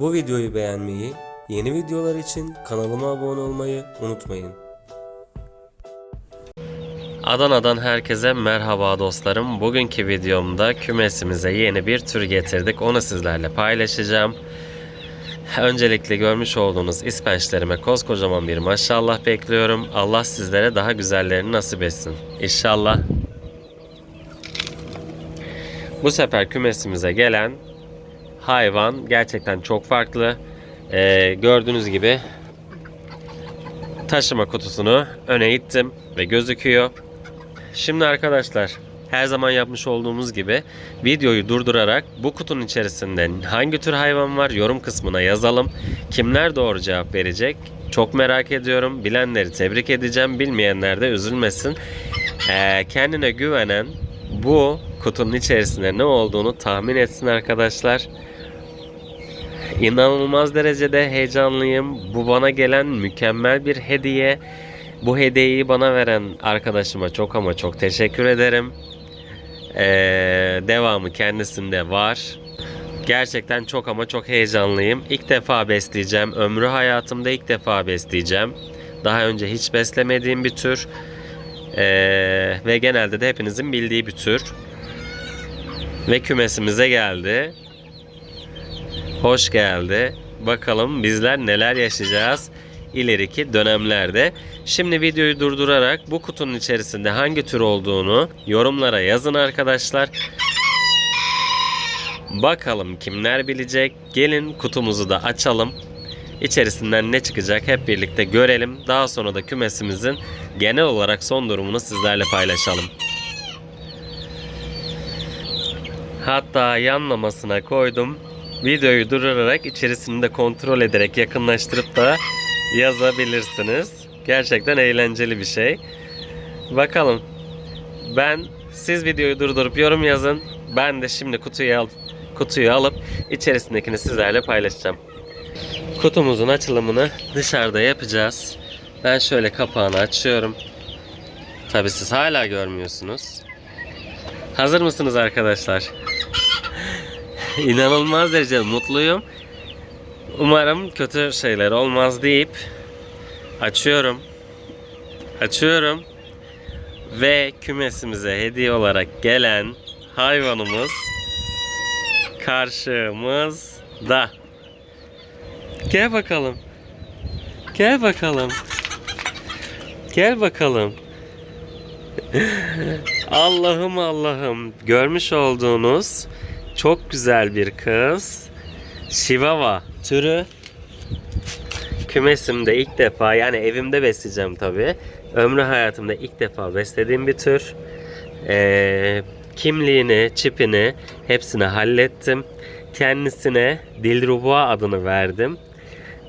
Bu videoyu beğenmeyi, yeni videolar için kanalıma abone olmayı unutmayın. Adana'dan herkese merhaba dostlarım. Bugünkü videomda kümesimize yeni bir tür getirdik. Onu sizlerle paylaşacağım. Öncelikle görmüş olduğunuz ispençlerime koskocaman bir maşallah bekliyorum. Allah sizlere daha güzellerini nasip etsin. İnşallah. Bu sefer kümesimize gelen hayvan gerçekten çok farklı. Ee, gördüğünüz gibi taşıma kutusunu öne ittim ve gözüküyor. Şimdi arkadaşlar her zaman yapmış olduğumuz gibi videoyu durdurarak bu kutunun içerisinde hangi tür hayvan var yorum kısmına yazalım. Kimler doğru cevap verecek? Çok merak ediyorum. Bilenleri tebrik edeceğim. Bilmeyenler de üzülmesin. Ee, kendine güvenen bu kutunun içerisinde ne olduğunu tahmin etsin arkadaşlar. İnanılmaz derecede heyecanlıyım. Bu bana gelen mükemmel bir hediye. Bu hediyeyi bana veren arkadaşıma çok ama çok teşekkür ederim. Ee, devamı kendisinde var. Gerçekten çok ama çok heyecanlıyım. İlk defa besleyeceğim. Ömrü hayatımda ilk defa besleyeceğim. Daha önce hiç beslemediğim bir tür. Ee, ve genelde de hepinizin bildiği bir tür. Ve kümesimize geldi. Hoş geldi. Bakalım bizler neler yaşayacağız ileriki dönemlerde. Şimdi videoyu durdurarak bu kutunun içerisinde hangi tür olduğunu yorumlara yazın arkadaşlar. Bakalım kimler bilecek. Gelin kutumuzu da açalım. İçerisinden ne çıkacak hep birlikte görelim. Daha sonra da kümesimizin genel olarak son durumunu sizlerle paylaşalım. Hatta yanmamasına koydum. Videoyu durdurarak içerisini de kontrol ederek yakınlaştırıp da yazabilirsiniz. Gerçekten eğlenceli bir şey. Bakalım. Ben siz videoyu durdurup yorum yazın. Ben de şimdi kutuyu al kutuyu alıp içerisindekini sizlerle paylaşacağım. Kutumuzun açılımını dışarıda yapacağız. Ben şöyle kapağını açıyorum. Tabi siz hala görmüyorsunuz. Hazır mısınız arkadaşlar? İnanılmaz derece mutluyum. Umarım kötü şeyler olmaz deyip açıyorum. Açıyorum. Ve kümesimize hediye olarak gelen hayvanımız karşımızda. Gel bakalım. Gel bakalım. Gel bakalım. Allah'ım Allah'ım. Görmüş olduğunuz çok güzel bir kız. Chihuahua türü. Kümesimde ilk defa yani evimde besleyeceğim tabi. Ömrü hayatımda ilk defa beslediğim bir tür. Ee, kimliğini, çipini hepsini hallettim. Kendisine Dilruba adını verdim.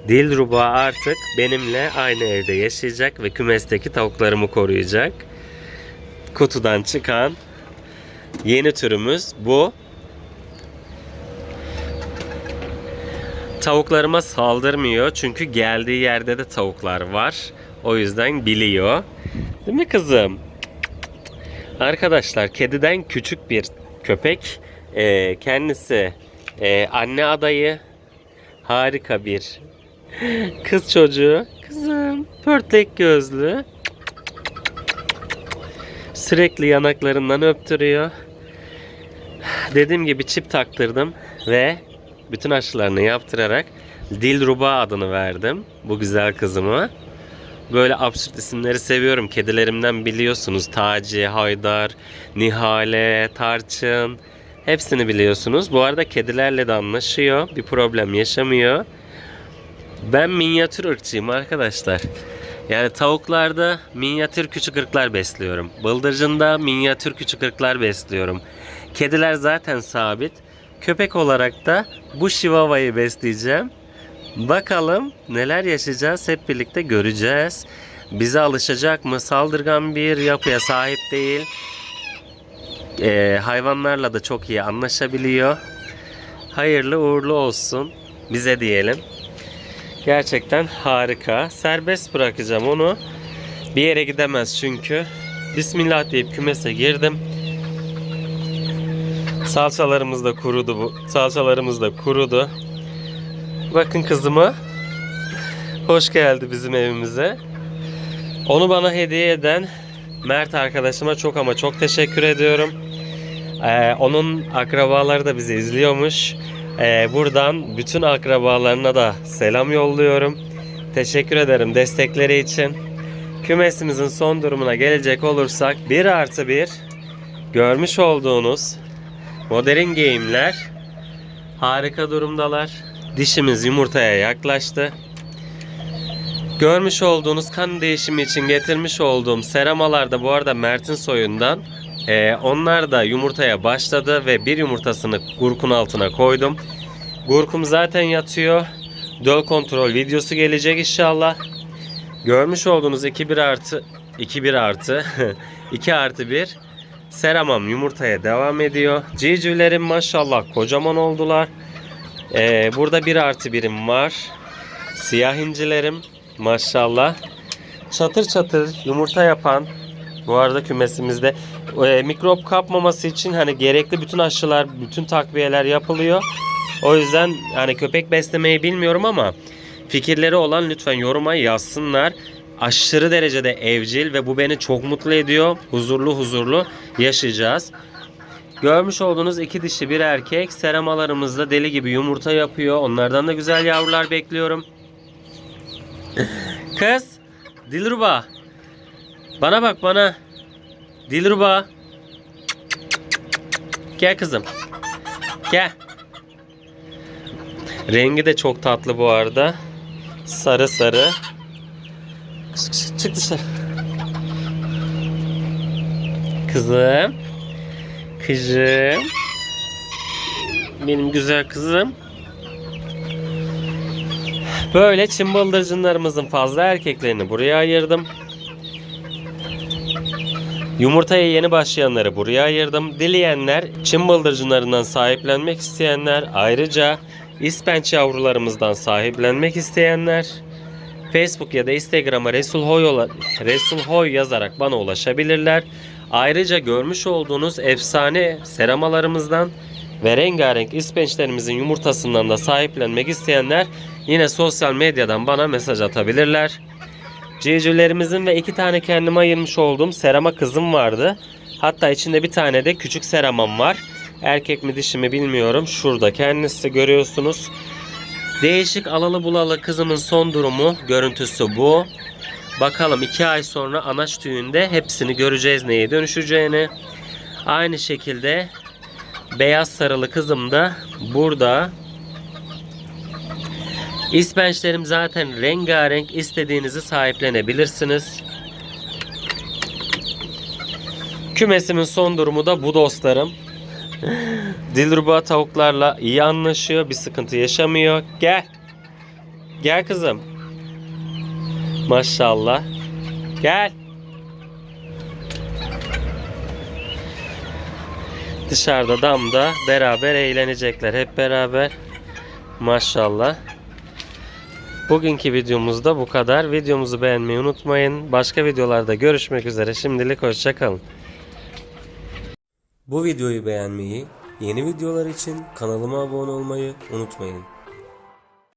Dilruba artık benimle aynı evde yaşayacak ve kümesteki tavuklarımı koruyacak. Kutudan çıkan yeni türümüz bu. Tavuklarıma saldırmıyor çünkü geldiği yerde de tavuklar var. O yüzden biliyor. Değil mi kızım? Arkadaşlar kediden küçük bir köpek. Ee, kendisi e, anne adayı. Harika bir kız çocuğu. Kızım pörtlek gözlü. Sürekli yanaklarından öptürüyor. Dediğim gibi çip taktırdım ve bütün aşılarını yaptırarak Dilruba adını verdim bu güzel kızıma. Böyle absürt isimleri seviyorum. Kedilerimden biliyorsunuz. Taci, Haydar, Nihale, Tarçın. Hepsini biliyorsunuz. Bu arada kedilerle de anlaşıyor. Bir problem yaşamıyor. Ben minyatür ırkçıyım arkadaşlar. Yani tavuklarda minyatür küçük ırklar besliyorum. Bıldırcında minyatür küçük ırklar besliyorum. Kediler zaten sabit. Köpek olarak da bu Chihuahua'yı besleyeceğim. Bakalım neler yaşayacağız hep birlikte göreceğiz. Bize alışacak mı? Saldırgan bir yapıya sahip değil. Ee, hayvanlarla da çok iyi anlaşabiliyor. Hayırlı uğurlu olsun bize diyelim. Gerçekten harika. Serbest bırakacağım onu. Bir yere gidemez çünkü. Bismillah deyip kümese girdim. Salçalarımız da kurudu bu. Salçalarımız da kurudu. Bakın kızıma. Hoş geldi bizim evimize. Onu bana hediye eden Mert arkadaşıma çok ama çok teşekkür ediyorum. Ee, onun akrabaları da bizi izliyormuş. Ee, buradan bütün akrabalarına da selam yolluyorum. Teşekkür ederim destekleri için. Kümesimizin son durumuna gelecek olursak 1 artı 1 görmüş olduğunuz modern game'ler harika durumdalar. Dişimiz yumurtaya yaklaştı. Görmüş olduğunuz kan değişimi için getirmiş olduğum seramalar da bu arada Mert'in soyundan. Ee, onlar da yumurtaya başladı ve bir yumurtasını gurkun altına koydum. Gurkum zaten yatıyor. Döl kontrol videosu gelecek inşallah. Görmüş olduğunuz 2-1 artı 2-1 artı 2 artı 1 seramam yumurtaya devam ediyor. Civcivlerim maşallah kocaman oldular. Ee, burada 1 artı birim var. Siyah incilerim maşallah. Çatır çatır yumurta yapan bu arada kümesimizde e, mikrop kapmaması için hani gerekli bütün aşılar, bütün takviyeler yapılıyor. O yüzden hani köpek beslemeyi bilmiyorum ama fikirleri olan lütfen yoruma yazsınlar. Aşırı derecede evcil ve bu beni çok mutlu ediyor. Huzurlu huzurlu yaşayacağız. Görmüş olduğunuz iki dişi bir erkek seramalarımızda deli gibi yumurta yapıyor. Onlardan da güzel yavrular bekliyorum. Kız, Dilruba. Bana bak bana. Dilruba. Gel kızım. Gel. Rengi de çok tatlı bu arada. Sarı sarı. Çık dışarı. Kızım. Kızım. Benim güzel kızım. Böyle çim bıldırcınlarımızın fazla erkeklerini buraya ayırdım. Yumurtaya yeni başlayanları buraya ayırdım. Dileyenler, çim bıldırcınlarından sahiplenmek isteyenler, ayrıca ispenç yavrularımızdan sahiplenmek isteyenler, Facebook ya da Instagram'a Resul Hoy, Resul Hoy yazarak bana ulaşabilirler. Ayrıca görmüş olduğunuz efsane seramalarımızdan ve rengarenk ispençlerimizin yumurtasından da sahiplenmek isteyenler yine sosyal medyadan bana mesaj atabilirler. Civcivlerimizin ve iki tane kendime ayırmış olduğum serama kızım vardı. Hatta içinde bir tane de küçük seramam var. Erkek mi dişi mi bilmiyorum. Şurada kendisi görüyorsunuz. Değişik alalı bulalı kızımın son durumu, görüntüsü bu. Bakalım iki ay sonra anaç tüyünde hepsini göreceğiz neye dönüşeceğini. Aynı şekilde beyaz sarılı kızım da burada. İspençlerim zaten rengarenk istediğinizi sahiplenebilirsiniz. Kümesimin son durumu da bu dostlarım. Dilruba tavuklarla iyi anlaşıyor. Bir sıkıntı yaşamıyor. Gel. Gel kızım. Maşallah. Gel. Dışarıda damda beraber eğlenecekler. Hep beraber. Maşallah. Bugünkü videomuzda bu kadar. Videomuzu beğenmeyi unutmayın. Başka videolarda görüşmek üzere. Şimdilik hoşçakalın. Bu videoyu beğenmeyi, yeni videolar için kanalıma abone olmayı unutmayın.